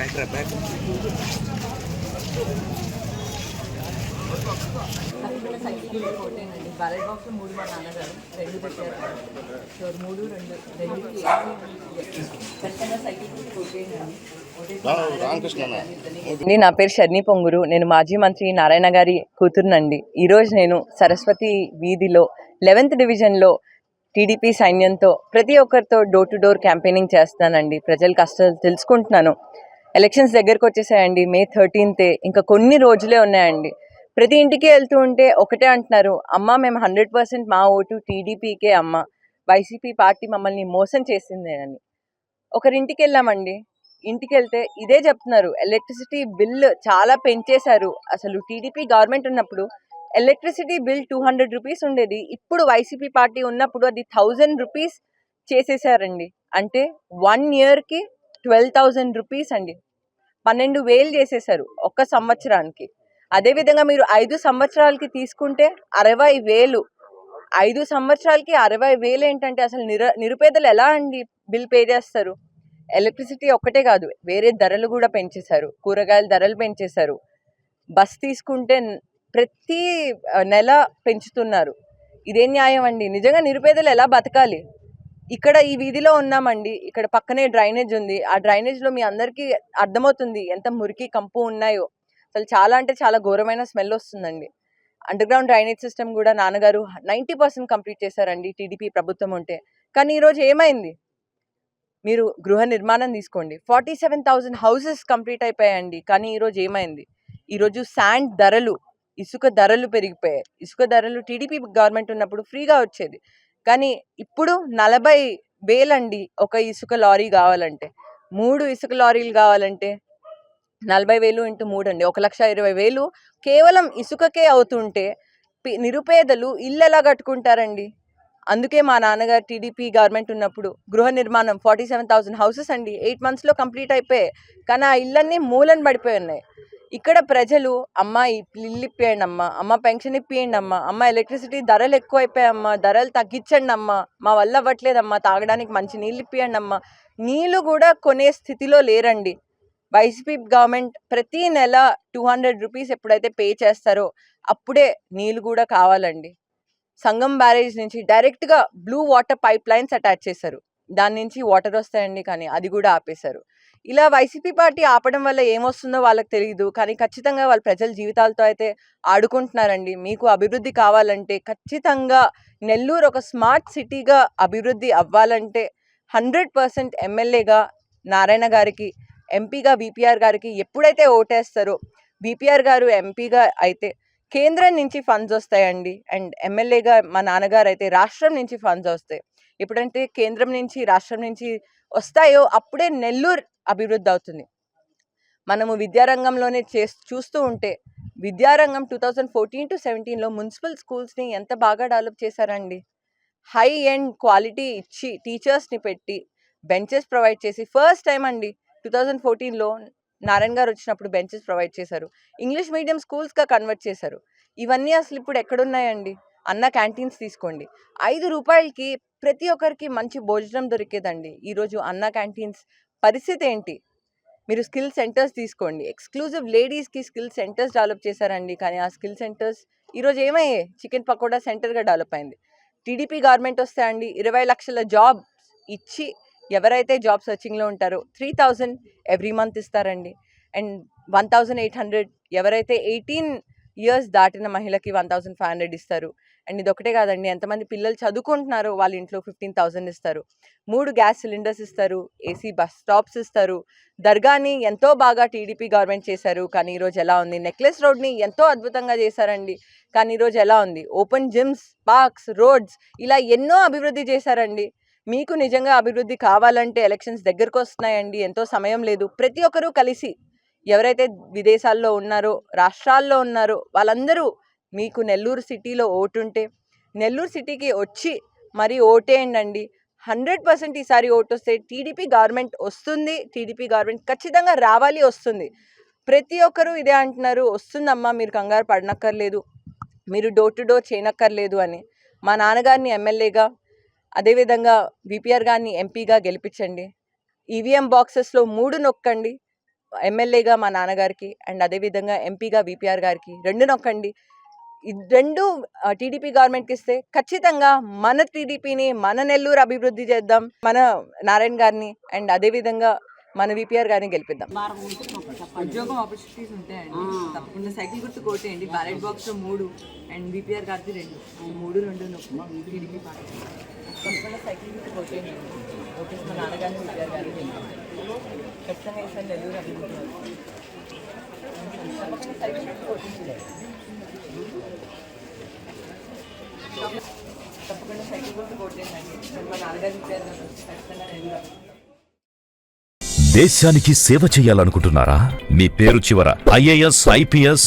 Back రా back అక్కడ cycle కోటేనండి ballot box మూడు మా నాన్నగారు రెండు పెట్టారు. సో మూడు రెండు రెండుకి ఖచ్చితంగా సైకిల్ కోటేనండి అండి నా పేరు షర్ని పొంగురు. నేను మాజీ మంత్రి నారాయణ గారి కూతురునండి. ఈరోజు నేను సరస్వతి వీధిలో లెవెన్త్ డివిజన్లో టీడీపీ సైన్యంతో ప్రతి ఒక్కరితో డోర్ టు డోర్ క్యాంపెయినింగ్ చేస్తున్నానండి. ప్రజల కష్టాలు తెలుసుకుంటున్నాను. ఎలక్షన్స్ దగ్గరకు వచ్చేసాయండి మే థర్టీన్తే ఇంకా కొన్ని రోజులే ఉన్నాయండి. ప్రతి ఇంటికి వెళ్తూ ఉంటే ఒకటే అంటున్నారు అమ్మ మేము హండ్రెడ్ పర్సెంట్ మా ఓటు టీడీపీకే అమ్మ. వైసీపీ పార్టీ మమ్మల్ని మోసం చేసిందేనని ఒకరింటికి వెళ్ళామండి. ఇంటికి వెళ్తే ఇదే చెప్తున్నారు ఎలక్ట్రిసిటీ బిల్ చాలా పెంచేశారు. అసలు టీడీపీ గవర్నమెంట్ ఉన్నప్పుడు electricity bill two hundred rupees ఉండేది. ఇప్పుడు వైసీపీ పార్టీ ఉన్నప్పుడు అది థౌజండ్ రూపీస్ చేసేసారండి అంటే వన్ ఇయర్కి ట్వెల్వ్ థౌజండ్ రూపీస్ అండి. పన్నెండు వేలు చేసేసారు ఒక్క సంవత్సరానికి. అదేవిధంగా మీరు ఐదు సంవత్సరాలకి తీసుకుంటే అరవై వేలు. ఐదు సంవత్సరాలకి అరవై వేలు ఏంటంటే అసలు నిర నిరుపేదలు ఎలా అండి బిల్ పే చేస్తారు? ఎలక్ట్రిసిటీ ఒక్కటే కాదు వేరే ధరలు కూడా పెంచేశారు. కూరగాయల ధరలు పెంచేశారు. బస్ తీసుకుంటే ప్రతి నెల పెంచుతున్నారు. ఇదేం న్యాయం అండి. నిజంగా నిరుపేదలు ఎలా బతకాలి? ఇక్కడ ఈ వీధిలో ఉన్నామండి. ఇక్కడ పక్కనే డ్రైనేజ్ ఉంది. ఆ డ్రైనేజ్లో మీ అందరికీ అర్థమవుతుంది ఎంత మురికి కంపు ఉన్నాయో. అసలు చాలా అంటే చాలా ఘోరమైన స్మెల్ వస్తుందండి. అండర్ గ్రౌండ్ డ్రైనేజ్ సిస్టమ్ కూడా నాన్నగారు నైంటీ పర్సెంట్ కంప్లీట్ చేశారండి టీడీపీ ప్రభుత్వం ఉంటే. కానీ ఈరోజు ఏమైంది? మీరు గృహ నిర్మాణం తీసుకోండి. Forty seven thousand houses complete అయిపోయాయండి. కానీ ఈరోజు ఏమైంది? ఈరోజు శాండ్ ధరలు ఇసుక ధరలు పెరిగిపోయాయి. ఇసుక ధరలు టీడీపీ గవర్నమెంట్ ఉన్నప్పుడు ఫ్రీగా వచ్చేది. కానీ ఇప్పుడు నలభై వేలండి ఒక ఇసుక లారీ కావాలంటే. మూడు ఇసుక లారీలు కావాలంటే. నలభై వేలు ఇంటూ మూడు అండి. ఒక లక్ష ఇరవై వేలు కేవలం ఇసుకకే అవుతుంటే నిరుపేదలు ఇల్లు ఎలా కట్టుకుంటారండి? అందుకే మా నాన్నగారు టీడీపీ గవర్నమెంట్ ఉన్నప్పుడు గృహ నిర్మాణం ఫార్టీ సెవెన్ థౌసండ్ హౌసెస్ అండి. ఎయిట్ మంత్స్లో కంప్లీట్ అయిపోయాయి. కానీ ఆ ఇళ్ళన్నీ మూలన పడిపోయి ఉన్నాయి. ఇక్కడ ప్రజలు అమ్మ ఈ ఇల్లు ఇప్పియండి అమ్మ అమ్మ పెన్షన్ ఇప్పియండి అమ్మ అమ్మ ఎలక్ట్రిసిటీ ధరలు ఎక్కువ ధరలు తగ్గించండి అమ్మ మా వల్ల అవ్వట్లేదమ్మా తాగడానికి మంచి నీళ్ళు ఇప్పియండి అమ్మ నీళ్ళు కూడా కొనే స్థితిలో లేరండి. వైసీపీ గవర్నమెంట్ ప్రతి నెల టూ హండ్రెడ్ రూపీస్ ఎప్పుడైతే పే చేస్తారో అప్పుడే నీళ్ళు కూడా కావాలండి. సంగం బ్యారేజ్ నుంచి డైరెక్ట్గా blue water pipe lines attach చేశారు. దాని నుంచి వాటర్ వస్తాయండి కానీ అది కూడా ఆపేశారు. ఇలా వైసీపీ పార్టీ ఆపడం వల్ల ఏమొస్తుందో వాళ్ళకి తెలియదు కానీ ఖచ్చితంగా వాళ్ళ ప్రజల జీవితాలతో అయితే ఆడుకుంటున్నారండి. మీకు అభివృద్ధి కావాలంటే ఖచ్చితంగా నెల్లూరు ఒక స్మార్ట్ సిటీగా అభివృద్ధి అవ్వాలంటే హండ్రెడ్ పర్సెంట్ ఎమ్మెల్యేగా నారాయణ గారికి ఎంపీగా విపిఆర్ గారికి ఎప్పుడైతే ఓటేస్తారో విపిఆర్ గారు ఎంపీగా అయితే కేంద్రం నుంచి ఫండ్స్ వస్తాయండి. అండ్ ఎమ్మెల్యేగా మా నాన్నగారు అయితే రాష్ట్రం నుంచి ఫండ్స్ వస్తాయి. ఎప్పుడంటే కేంద్రం నుంచి రాష్ట్రం నుంచి వస్తాయో అప్పుడే నెల్లూరు అభివృద్ధి అవుతుంది. మనము విద్యారంగంలోనే చే చూస్తూ ఉంటే విద్యారంగం టూ థౌజండ్ ఫోర్టీన్ టు సెవెంటీన్లో మున్సిపల్ స్కూల్స్ని ఎంత బాగా డెవలప్ చేశారండి. హై ఎండ్ క్వాలిటీ ఇచ్చి టీచర్స్ని పెట్టి బెంచెస్ ప్రొవైడ్ చేసి ఫస్ట్ టైం అండి టూ థౌజండ్ ఫోర్టీన్లో నారాయణ గారు వచ్చినప్పుడు బెంచెస్ ప్రొవైడ్ చేశారు. ఇంగ్లీష్ మీడియం స్కూల్స్గా కన్వర్ట్ చేశారు. ఇవన్నీ అసలు ఇప్పుడు ఎక్కడున్నాయండి? అన్న క్యాంటీన్స్ తీసుకోండి. ఐదు రూపాయలకి ప్రతి ఒక్కరికి మంచి భోజనం దొరికేదండి. ఈరోజు అన్న క్యాంటీన్స్ పరిస్థితి ఏంటి మీరు స్కిల్ సెంటర్స్ తీసుకోండి. ఎక్స్క్లూజివ్ లేడీస్కి స్కిల్ సెంటర్స్ డెవలప్ చేశారండి. కానీ ఆ స్కిల్ సెంటర్స్ ఈరోజు ఏమయ్యాయి? చికెన్ పకోడా సెంటర్గా డెవలప్ అయింది. టీడీపీ గవర్నమెంట్ వస్తే అండి ఇరవై లక్షల జాబ్ ఇచ్చి ఎవరైతే జాబ్ సర్చింగ్లో ఉంటారో త్రీ థౌజండ్ ఎవ్రీ మంత్ ఇస్తారండి. And one thousand eight hundred ఎవరైతే ఎయిటీన్ ఇయర్స్ దాటిన మహిళకి వన్ థౌజండ్ ఫైవ్ హండ్రెడ్ ఇస్తారు. అండ్ ఇది ఒకటే కాదండి. ఎంతమంది పిల్లలు చదువుకుంటున్నారో వాళ్ళ ఇంట్లో ఫిఫ్టీన్ థౌజండ్ ఇస్తారు. మూడు గ్యాస్ సిలిండర్స్ ఇస్తారు. ఏసీ బస్ స్టాప్స్ ఇస్తారు. దర్గాని ఎంతో బాగా టీడీపీ గవర్నమెంట్ చేశారు. కానీ ఈరోజు ఎలా ఉంది? నెక్లెస్ రోడ్ని ఎంతో అద్భుతంగా చేశారండి. కానీ ఈరోజు ఎలా ఉంది? ఓపెన్ జిమ్స్ పార్క్స్ రోడ్స్ ఇలా ఎన్నో అభివృద్ధి చేశారండి. మీకు నిజంగా అభివృద్ధి కావాలంటే ఎలక్షన్స్ దగ్గరకు వస్తున్నాయండి. ఎంతో సమయం లేదు. ప్రతి ఒక్కరూ కలిసి ఎవరైతే విదేశాల్లో ఉన్నారో రాష్ట్రాల్లో ఉన్నారో వాళ్ళందరూ మీకు నెల్లూరు సిటీలో ఓటుంటే నెల్లూరు సిటీకి వచ్చి మరి ఓటేయండి హండ్రెడ్ పర్సెంట్ ఈసారి ఓటు వస్తే టీడీపీ గవర్నమెంట్ వస్తుంది టీడీపీ గవర్నమెంట్ ఖచ్చితంగా రావాలి వస్తుంది. ప్రతి ఒక్కరూ ఇదే అంటున్నారు వస్తుందమ్మా మీరు కంగారు పడనక్కర్లేదు మీరు డోర్ టు డోర్ చేయనక్కర్లేదు అని. మా నాన్నగారిని ఎమ్మెల్యేగా అదేవిధంగా బీపీఆర్ గారిని ఎంపీగా గెలిపించండి. ఈవీఎం బాక్సెస్లో మూడు నొక్కండి ఎమ్మెల్యేగా మా నాన్నగారికి అండ్ అదేవిధంగా ఎంపీగా బీపీఆర్ గారికి రెండు నొక్కండి. రెండు టీడీపీ గవర్నమెంట్కి ఇస్తే ఖచ్చితంగా మన టీడీపీని మన నెల్లూరు అభివృద్ధి చేద్దాం మన నారాయణ గారిని అండ్ అదేవిధంగా మన విపిఆర్ గారిని గెలిపిద్దాం. ఉద్యోగం ఆపర్చునిటీస్ ఉంటాయండి. తప్పకుండా సైకిల్ గుర్తు కోటేయండి. బ్యాలెట్ బాక్స్లో మూడు అండ్ బీపీఆర్ గారిది రెండు. మూడు రెండు టీడీపీ పార్టీ. తప్పకుండా సైకిల్ గుర్తు కోటేయండి. ఓటేసి మా నాన్నగారిని బీపీఆర్ గారిని ఖచ్చితంగా ఈసారి నెల్లూరు అభివృద్ధి అవుతుంది. తప్పకుండా సైకిల్ గుర్తు కోటేయండి. తప్పకుండా సైకిల్ గుర్తు మా ఖచ్చితంగా దేశానికి సేవ చేయాలనుకుంటున్నారా? మీ పేరు చివర ఐఏఎస్ ఐపీఎస్